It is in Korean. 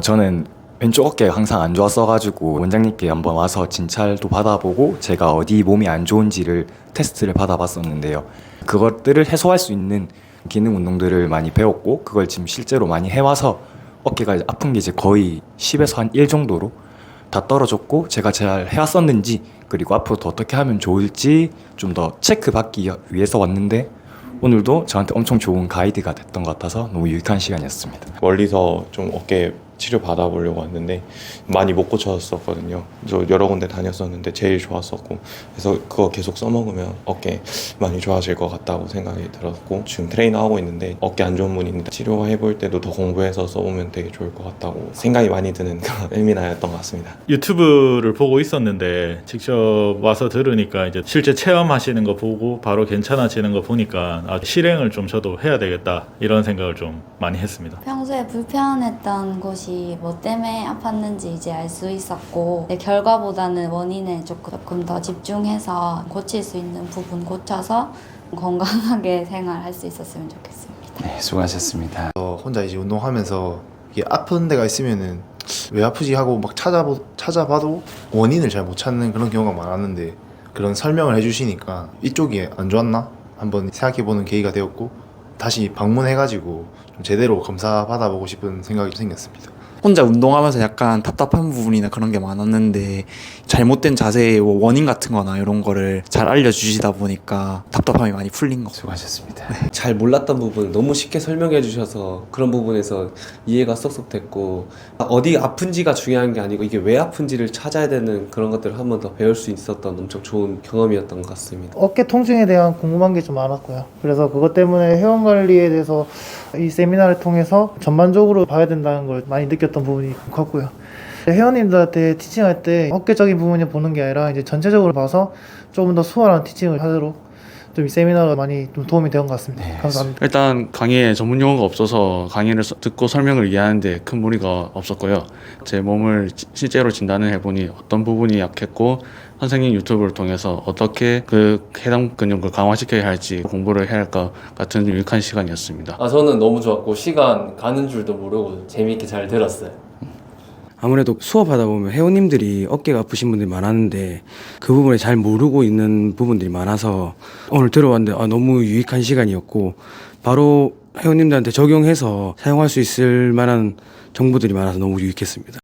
저는 왼쪽 어깨가 항상 안 좋았어가지고 원장님께 한번 와서 진찰도 받아보고 제가 어디 몸이 안 좋은지를 테스트를 받아봤었는데요. 그것들을 해소할 수 있는 기능 운동들을 많이 배웠고 그걸 지금 실제로 많이 해와서 어깨가 아픈 게 이제 거의 10에서 한 1 정도로 다 떨어졌고 제가 잘 해왔었는지 그리고 앞으로 더 어떻게 하면 좋을지 좀 더 체크 받기 위해서 왔는데 오늘도 저한테 엄청 좋은 가이드가 됐던 것 같아서 너무 유익한 시간이었습니다. 멀리서 좀 어깨 치료 받아보려고 왔는데 많이 못 고쳤었거든요. 저 여러 군데 다녔었는데 제일 좋았었고 그래서 그거 계속 써먹으면 어깨 많이 좋아질 것 같다고 생각이 들었고 지금 트레이너 하고 있는데 어깨 안 좋은 분인데 치료해 볼 때도 더 공부해서 써보면 되게 좋을 것 같다고 생각이 많이 드는 그런 세미나였던 것 같습니다. 유튜브를 보고 있었는데 직접 와서 들으니까 이제 실제 체험하시는 거 보고 바로 괜찮아지는 거 보니까 아, 실행을 좀 저도 해야 되겠다 이런 생각을 좀 많이 했습니다. 평소에 불편했던 곳이 뭐 때문에 아팠는지 이제 알 수 있었고 내 결과보다는 원인에 조금, 조금 더 집중해서 고칠 수 있는 부분 고쳐서 건강하게 생활할 수 있었으면 좋겠습니다. 네, 수고하셨습니다. 저 혼자 이제 운동하면서 이게 아픈 데가 있으면은 왜 아프지 하고 막 찾아보, 찾아봐도 원인을 잘 못 찾는 그런 경우가 많았는데 그런 설명을 해주시니까 이쪽이 안 좋았나 한번 생각해보는 계기가 되었고 다시 방문해가지고 좀 제대로 검사 받아보고 싶은 생각이 생겼습니다. 혼자 운동하면서 약간 답답한 부분이나 그런 게 많았는데 잘못된 자세의 뭐 원인 같은 거나 이런 거를 잘 알려주시다 보니까 답답함이 많이 풀린 것 같아요. 수고하셨습니다. 잘 몰랐던 부분 너무 쉽게 설명해 주셔서 그런 부분에서 이해가 쏙쏙 됐고 아, 어디 아픈지가 중요한 게 아니고 이게 왜 아픈지를 찾아야 되는 그런 것들을 한 번 더 배울 수 있었던 엄청 좋은 경험이었던 것 같습니다. 어깨 통증에 대한 궁금한 게 좀 많았고요. 그래서 그것 때문에 회원 관리에 대해서 이 세미나를 통해서 전반적으로 봐야 된다는 걸 많이 느꼈 던 부분이 컸고요. 회원님들한테 티칭할 때 어깨적인 부분을 보는 게 아니라 이제 전체적으로 봐서 조금 더 수월한 티칭을 하도록 좀 이 세미나가 많이 좀 도움이 된것 같습니다. 감사합니다. 일단 강의에 전문 용어가 없어서 강의를 서- 듣고 설명을 이해하는데 큰 무리가 없었고요. 제 몸을 지- 실제로 진단을 해보니 어떤 부분이 약했고 선생님 유튜브를 통해서 어떻게 그 해당 근육을 강화시켜야 할지 공부를 해야 할것 같은 유익한 시간이었습니다. 아 저는 너무 좋았고 시간 가는 줄도 모르고 재미있게 잘 들었어요. 아무래도 수업하다 보면 회원님들이 어깨가 아프신 분들이 많았는데 그 부분에 잘 모르고 있는 부분들이 많아서 오늘 들어봤는데 아, 너무 유익한 시간이었고 바로 회원님들한테 적용해서 사용할 수 있을 만한 정보들이 많아서 너무 유익했습니다.